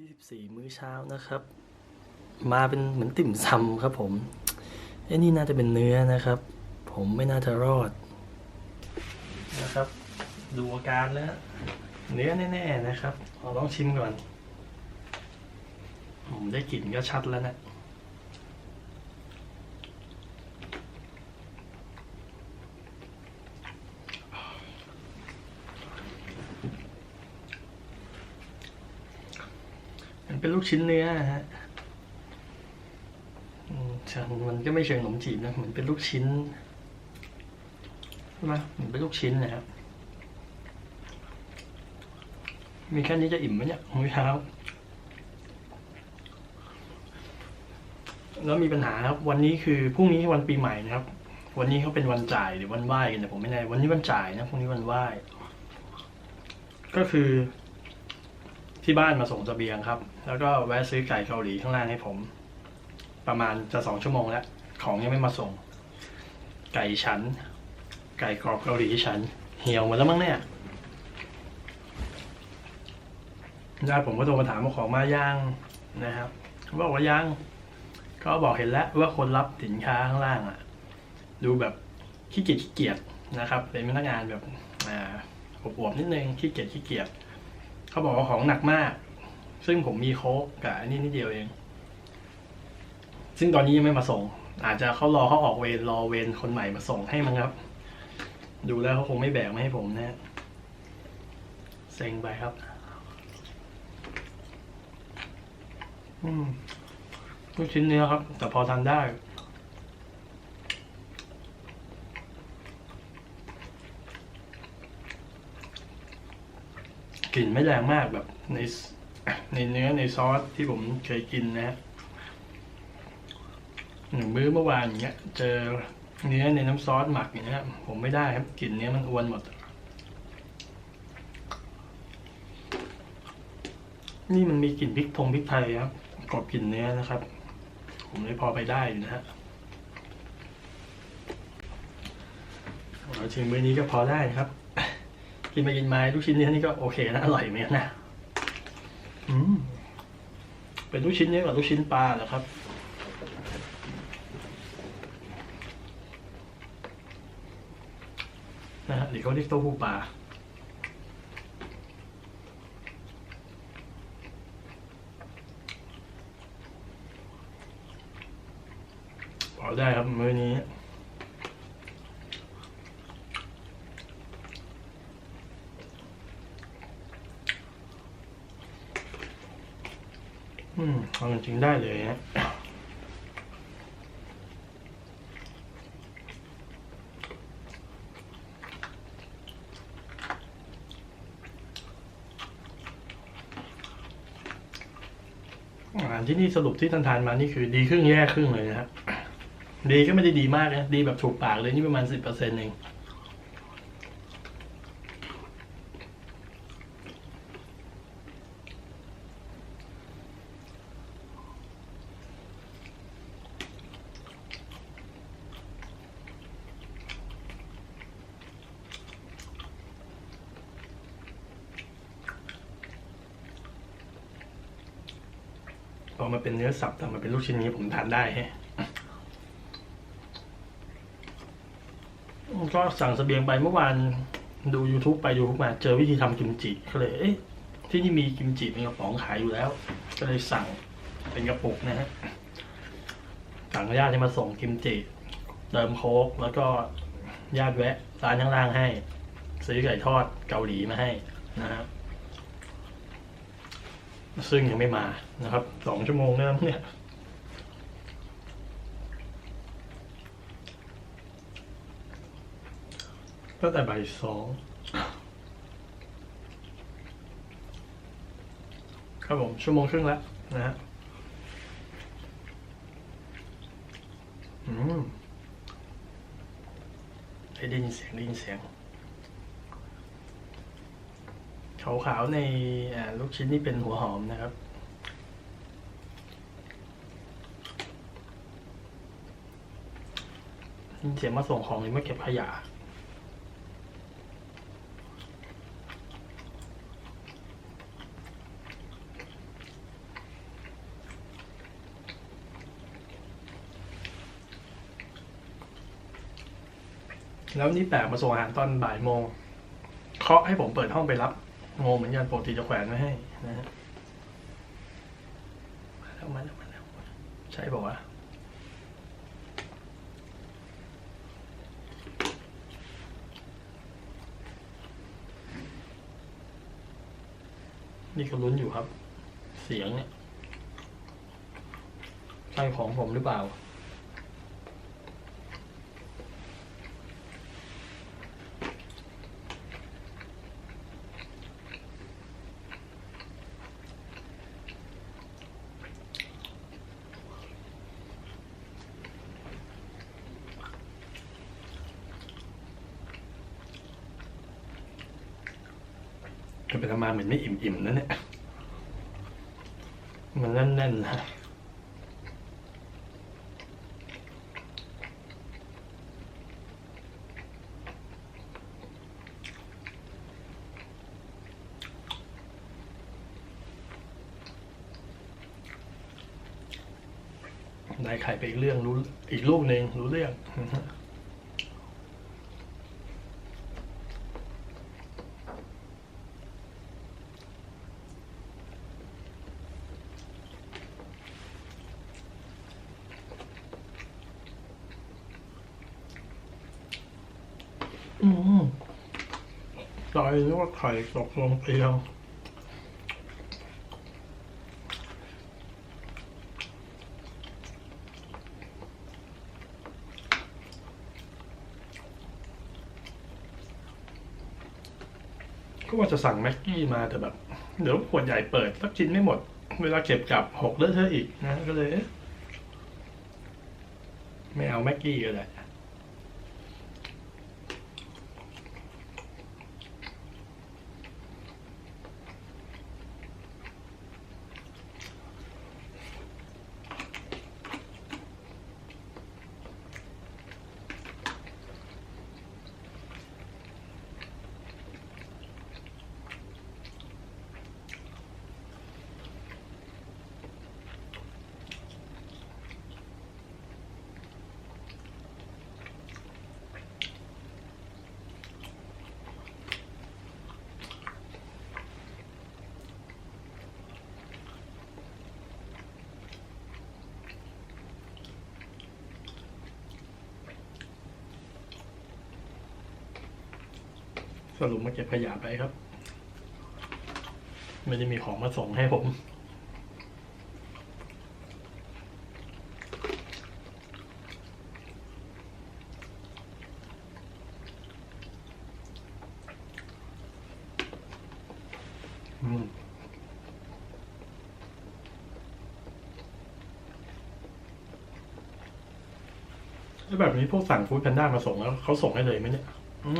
ที่ 14 มื้อเช้านะครับ มาเป็นเหมือนติ่มซำครับผมไอ้นี่น่าจะเป็นเนื้อนะครับ ผมไม่น่าจะรอดนะครับ ดูอาการแล้ว เนื้อแน่ๆนะครับเราต้องชิมก่อนผมได้กลิ่นก็ชัดแล้วนะ เป็นลูกชิ้นเนื้อฮะชิงมันก็ไม่เชิงขนมจีบนะเหมือนเป็นลูกชิ้นใช่ไหมเหมือนเป็นลูกชิ้นนะครับมีแค่นี้จะอิ่มไหมเนี่ยมื้อเช้าแล้วมีปัญหาครับ วันนี้คือพรุ่งนี้วันปีใหม่นะครับ วันนี้เขาเป็นวันจ่ายหรือวันไหว้กันแต่ผมไม่แน่วันนี้วันจ่ายนะพรุ่งนี้วันไหว้ก็คือ ที่บ้านมาส่งเสบียงครับ แล้วก็แวะซื้อไก่เกาหลีข้างล่างให้ผม ประมาณจะสองชั่วโมงแล้ว ของยังไม่มาส่ง ไก่ฉัน ไก่กรอบเกาหลีฉัน เหี่ยวหมดแล้วมั้งเนี่ยญาติผมก็โทรมาถามว่าของมาย่างนะครับเขาบอกว่าย่าง ก็บอกเห็นแล้วว่าคนรับสินค้าข้างล่างอะ ดูแบบขี้เกียจขี้เกียจนะครับ เป็นพนักงานแบบอ่าอวบๆนิดนึงขี้เกียจขี้เกียจ เขาบอกว่าของหนักมาก ซึ่งผมมีโค้กกับอันนี้นิดเดียวเอง ซึ่งตอนนี้ยังไม่มาส่ง อาจจะเขารอเขาออกเวรรอเวรคนใหม่มาส่งให้มั้งครับ ดูแล้วเขาคงไม่แบกมาให้ผมนะเซ็งไปครับ อืมลูกชิ้นเนื้อครับ แต่พอทานได้ กลิ่นไม่แรงมากแบบในในเนื้อในซอสที่ผมเคยกินนะหนึ่งมื้อเมื่อวานอย่างเงี้ย เจอเนื้อในน้ำซอสหมักอย่างเงี้ยผมไม่ได้ครับกลิ่นเนี้ยมันอวนหมด นี่มันมีกลิ่นพริกทงพริกไทยครับกรอบกลิ่นเนื้อนะครับ ผมเลยพอไปได้อยู่นะฮะเอาชิมมื้อนี้ก็พอได้ครับ กินไปกินมาลูกชิ้นเนื้อนี่ก็โอเคนะอร่อยเหมือนกันนะอืมเป็นลูกชิ้นเนื้อกับลูกชิ้นปลาเหรอครับนะฮะหรือเขาเรียกเต้าหู้ปลาพอได้ครับมื้อนี้ อืมเอาจริงได้เลยฮะอาหารที่นี่สรุปที่ท่านทานมานี่คือดีครึ่งแย่ครึ่งเลยนะฮะดีก็ไม่ได้ดีมากนะ ดีแบบถูกปากเลยนี่ประมาณสิบเปอร์เซ็นต์เอง อมาเป็นเนื้อสับแต่มาเป็นลูกชิ้นนี้ผมทานได้ฮะก็สั่งเสบียงไปเมื่อวานดู YouTube ไปดูมาเจอวิธีทำกิมจิก็เลยเอ๊ะที่นี่มีกิมจิเป็นกระป๋องขายอยู่แล้ว ก็เลยสั่งเป็นกระปุกนะฮะสั่งญาติให้มาส่งกิมจิ เติมโค้กแล้วก็ญาติแวะร้านข้างล่างให้ ซื้อไก่ทอดเกาหลีมาให้นะฮะ ซึ่งยังไม่มานะครับสองชั่วโมงแล้วเนี่ยตั้งแต่บ่ายสองครับผมชั่วโมงครึ่งแล้วนะฮะอืมได้ยินเสียงได้ยินเสียง ขาวๆในลูกชิ้นนี่เป็นหัวหอมนะครับ เสียมาส่งของหรือมาเก็บขยะแล้วนี่แปลกมาส่งอาหารตอนบ่ายโมงเคาะให้ผมเปิดห้องไปรับ งงเหมือนกันปกติจะแขวนไว้ให้นะฮะมาแล้วมาแล้วมาแล้วใช่ป่าวะนี่ก็ลุ้นอยู่ครับ เสียงเนี่ยใช่ของผมหรือเปล่า ก็เป็นทำมาเหมือนไม่อิ่มๆนั่นเนี่ย มันแน่นๆนะได้ไข่ไปอีกเรื่องรู้อีกลูกหนึ่งรู้เรื่อง อืมตายนึกว่าไข่ตกลงเตียงก็ว่าจะสั่งแม็กกี้มาแต่แบบ เดี๋ยวขวดใหญ่เปิดสักชิ้นไม่หมด เวลาเก็บกลับหกเลอะเทอะอีกนะ ก็เลย ไม่เอาแม็กกี้ก็ได้ สรุปมาเก็บขยะไปครับ ไม่ได้มีของมาส่งให้ผม อืมแล้วแบบนี้พวกสั่งฟู้ดแพนด้ามาส่งแล้วเขาส่งให้เลยไหมเนี่ย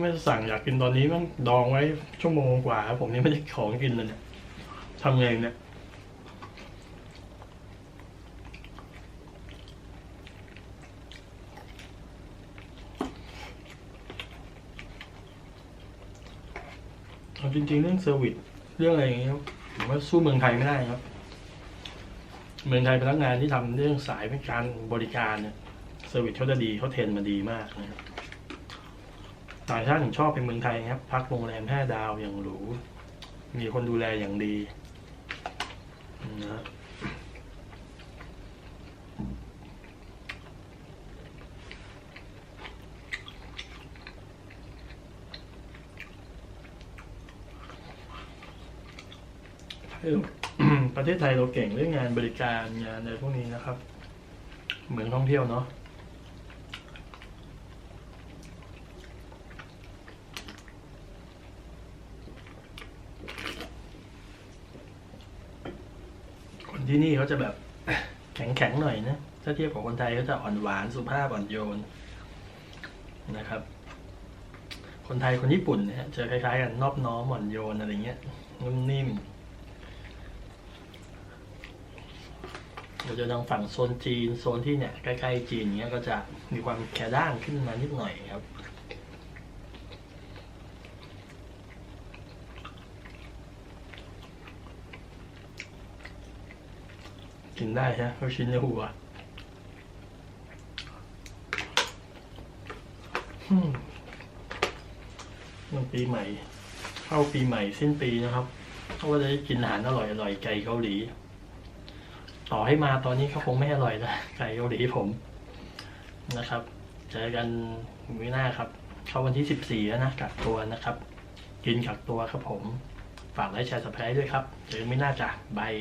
ไม่สั่งอยากกินตอนนี้มันดองไว้ชั่วโมงกว่าครับผมนี่ไม่ได้ของกินเลยเนี่ยทำไงเนี่ยจริงๆเรื่องเซอร์วิสเรื่องอะไรอย่างเงี้ยผมว่าสู้เมืองไทยไม่ได้ครับ เมืองไทยพนักงานที่ทำเรื่องสายเป็นการบริการเนี่ยเซอร์วิสเขาจะดีเขาเทรนมาดีมากนะครับ ต่างชาติถึงชอบเป็นเมืองไทยครับ พักโรงแรมห้าดาวอย่างหรู มีคนดูแลอย่างดีนะประเทศไทยเราเก่งเรื่องงานบริการงานอะไรพวกนี้นะครับ เหมือนท่องเที่ยวเนาะ ที่นี่เขาจะแบบแข็งแข็งๆหน่อยนะ ถ้าเทียบกับคนไทยเขาจะอ่อนหวานสุภาพอ่อนโยนนะครับ คนไทยคนญี่ปุ่นเนี่ยจะคล้ายๆกันนอบน้อมอ่อนโยนอะไรเงี้ยนุ่มนิ่มเราจะทางฝั่งโซนจีนโซนที่เนี่ยใกล้ๆจีนเนี้ยก็จะมีความแข็ด้านขึ้นมานิดหน่อยครับ กินได้ใช่ไหมลูกชิ้นในหัวอืมมันปีใหม่ เข้าปีใหม่สิ้นปีนะครับเขาก็จะได้กินอาหารอร่อยอร่อยๆไก่เกาหลี ต่อให้มาตอนนี้เขาคงไม่อร่อยนะไก่เกาหลีผมนะครับ เจอกันวิหน้าครับ เข้าวันที่สิบสี่แล้วนะกักตัวนะครับ กินกักตัวครับผม ฝากไลค์แชร์สไครต์ด้วยครับ เจอกันไม่น่าจ้ะบาย